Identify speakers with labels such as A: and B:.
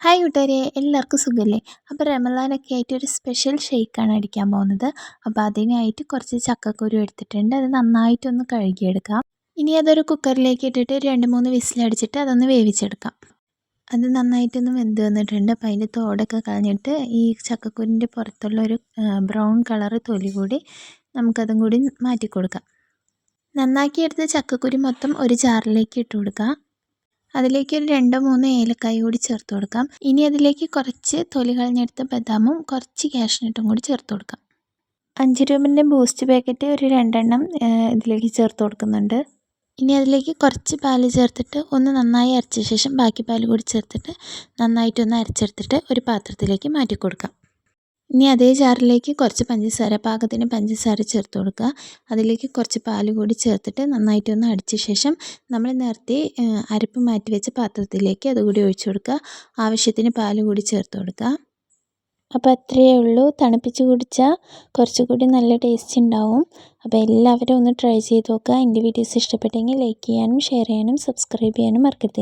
A: Hi കൂട്ടുകാരെ എല്ലാവർക്കും സുഖമല്ലേ അപ്പോൾ റമലാനൊക്കെ ആയിട്ട് ഒരു സ്പെഷ്യൽ ഷെയ്ക്കാണ് അടിക്കാൻ പോകുന്നത്. അപ്പോൾ അതിനായിട്ട് കുറച്ച് ചക്കക്കുരു എടുത്തിട്ടുണ്ട്. അത് നന്നായിട്ടൊന്ന് കഴുകിയെടുക്കാം. ഇനി അതൊരു കുക്കറിലേക്ക് ഇട്ടിട്ട് രണ്ട് മൂന്ന് വിസിലടിച്ചിട്ട് അതൊന്ന് വേവിച്ചെടുക്കാം. അത് നന്നായിട്ടൊന്ന് വെന്ത് വന്നിട്ടുണ്ട്. അപ്പോൾ അതിന്റെ തോടൊക്കെ കളഞ്ഞിട്ട് ഈ ചക്കക്കുരിന്റെ പുറത്തുള്ള ഒരു ബ്രൗൺ കളർ തൊലി കൂടി നമുക്കതും കൂടി മാറ്റി കൊടുക്കാം നന്നാക്കിയെടുത്ത ചക്കക്കുരി മൊത്തം ഒരു ജാറിലേക്ക് ഇട്ട് കൊടുക്കാം അതിലേക്ക് ഒരു രണ്ടോ മൂന്നോ ഏലക്കായ കൂടി ചേർത്ത് കൊടുക്കാം. ഇനി അതിലേക്ക് കുറച്ച് തൊലി കളഞ്ഞെടുത്ത ബദാമും കുറച്ച് കാഷ്നട്ടും കൂടി ചേർത്ത് കൊടുക്കാം. അഞ്ച് രൂപന്റെ ബൂസ്റ്റ് പാക്കറ്റ് ഒരു രണ്ടെണ്ണം ഇതിലേക്ക് ചേർത്ത് കൊടുക്കുന്നുണ്ട്. ഇനി അതിലേക്ക് കുറച്ച് പാൽ ചേർത്തിട്ട് ഒന്ന് നന്നായി അരച്ച ശേഷം ബാക്കി പാൽ കൂടി ചേർത്തിട്ട് നന്നായിട്ടൊന്ന് അരച്ചെടുത്തിട്ട് ഒരു പാത്രത്തിലേക്ക് മാറ്റി കൊടുക്കാം. ഇനി അതേ ജാറിലേക്ക് കുറച്ച് പഞ്ചസാര പാകത്തിന് പഞ്ചസാര ചേർത്ത് കൊടുക്കുക. അതിലേക്ക് കുറച്ച് പാൽ കൂടി ചേർത്തിട്ട് നന്നായിട്ടൊന്ന് അടിച്ച ശേഷം നമ്മൾ നേരത്തെ അരപ്പ് മാറ്റി വെച്ച പാത്രത്തിലേക്ക് അതുകൂടി ഒഴിച്ചു കൊടുക്കുക. ആവശ്യത്തിന് പാൽ കൂടി ചേർത്ത് കൊടുക്കുക. അപ്പോൾ അത്രയേ ഉള്ളൂ. തണുപ്പിച്ച് കുടിച്ചാൽ കുറച്ചുകൂടി നല്ല ടേസ്റ്റ് ഉണ്ടാവും. അപ്പോൾ എല്ലാവരും ഒന്ന് ട്രൈ ചെയ്ത് നോക്കുക. എന്റെ വീഡിയോസ് ഇഷ്ടപ്പെട്ടെങ്കിൽ ലൈക്ക് ചെയ്യാനും ഷെയർ ചെയ്യാനും സബ്സ്ക്രൈബ് ചെയ്യാനും മറക്കരുത്.